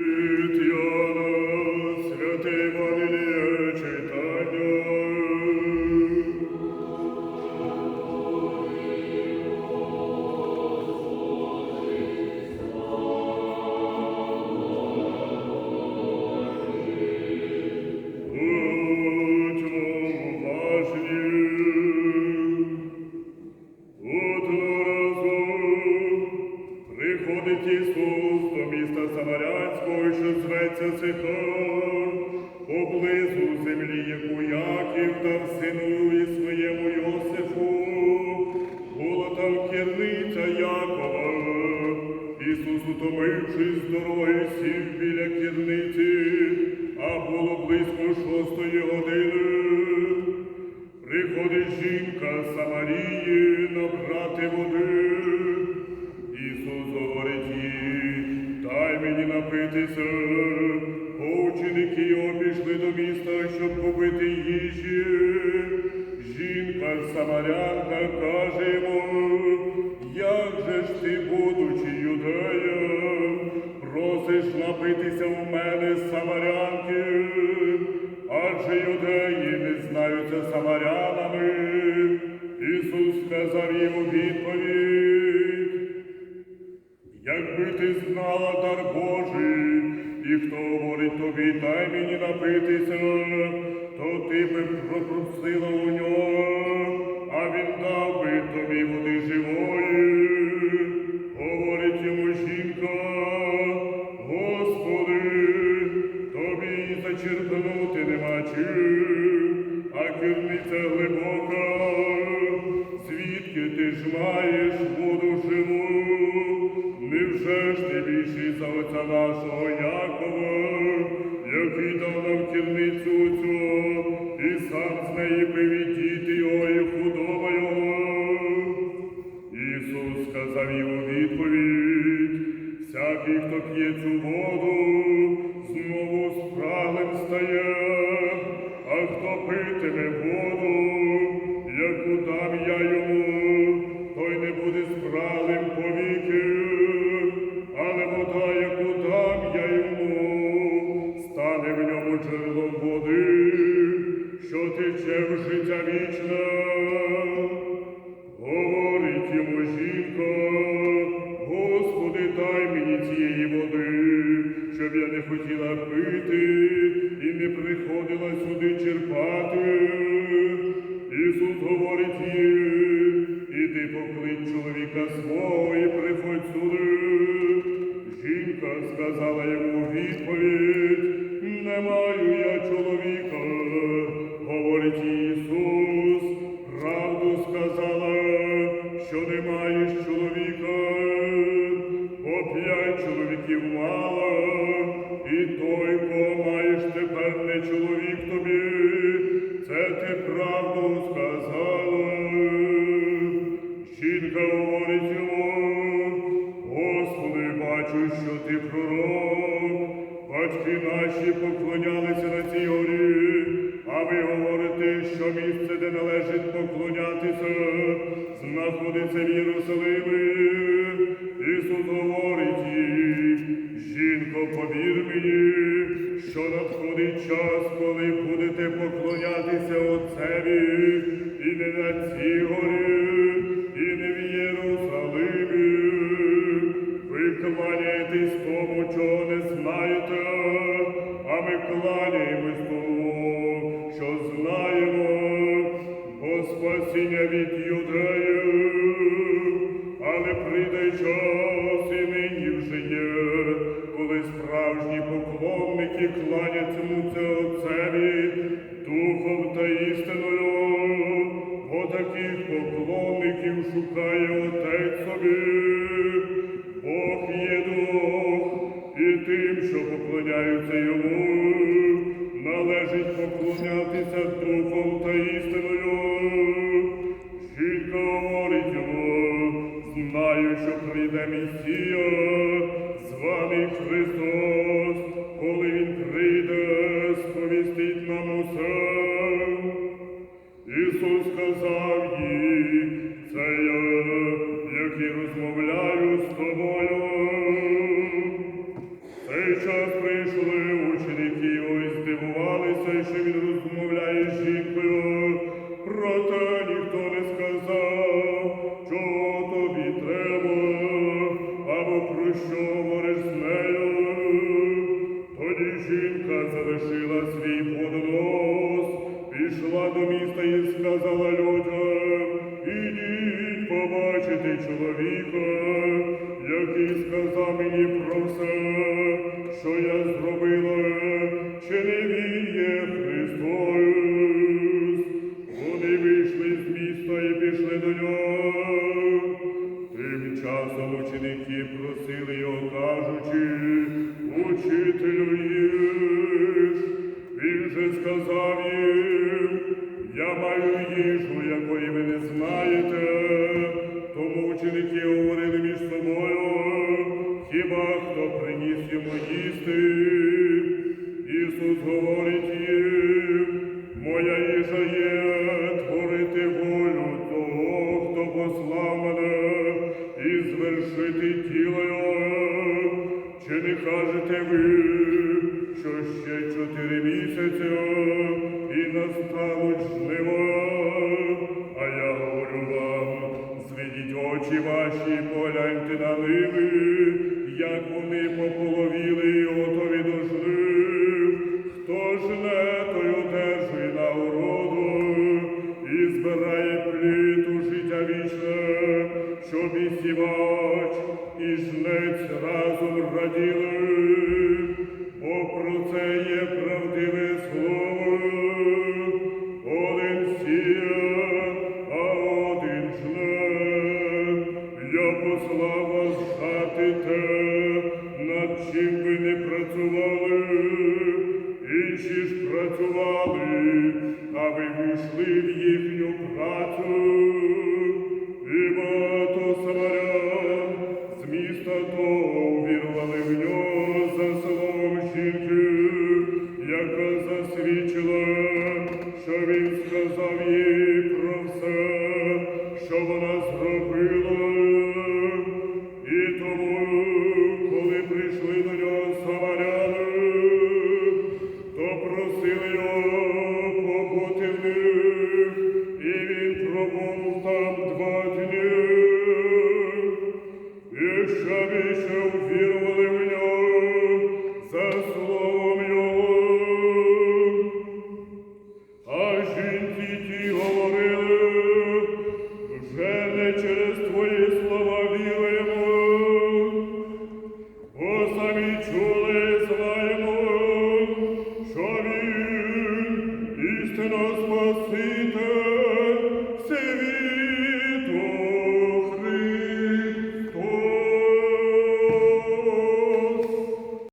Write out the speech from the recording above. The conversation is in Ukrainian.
et зветься Сихар, поблизу землі, яку Яків дав сину і своєму Йосифу. Була там керниця Якова. Ісус, утомившись з сів біля керниці, а було близько шостої години. Приходить жінка Самарії набрати води. Ісус говорить їй, напитися. Ученики пішли до міста, щоб купити їжі. Жінка Самарянка каже йому, як же ж ти, будучи юдеєм, просиш напитися у мене Самарянки, адже юдеї не знаються самарянами. Ісус сказав їй у відповідь, дай мені напитися, то ти би пропросила у нього, а він дав би тобі води живої. Говорить йому жінка, Господи, тобі зачерпнути нема чим, а керниця глибока. Звідки ти ж маєш воду живу? Невже ж ти більший за отця нашого Якова, сам з в життя вічне. Говорить йому жінка, Господи, дай мені цієї води, щоб я не хотіла пити і не приходила сюди черпати. Ісус говорить їй, іди поклич чоловіка свого і приходь сюди. Жінка сказала йому належить поклонятися, знаходиться в Єрусалимі. Ісус говорить їй, жінко, повір мені, що надходить час, коли будете поклонятися Отцеві, спасіння від юдеїв, але прийде час і нині вже є, коли справжні поклонники кланятимуться Отцеві духом та істиною, бо таких поклонників шукає Отець собі. Бог є дух, і тим, що поклоняються йому, належить поклонятися духом та істиною. Говорить йому, знаю, що прийде Месія, званий Христос, побачити чоловіка, який сказав мені про все, що я зробила, чи не він є Христос. Вони вийшли з міста і пішли до нього. Тим часом ученики просили його, кажучи, учителю говорили між собою, хіба хто приніс йому їсти. Ісус говорить їм, моя їжа є творити волю того, хто послав мене, і звершити тіло його. Чи не кажете ви, що ще чотири місяці і настануть жнива? Очі ваші, погляньте на ними, як вони пополовіли і готові до жнив. Хто жне, той одержує нагороду і збирає плід у життя вічне, щоб і сівач, і жнець разом раділи, те, над чим ви не працювали, інші ж працювали, а ви вийшли в їхню працю, і багато самарян з міста того вірували в нього. Rejoice.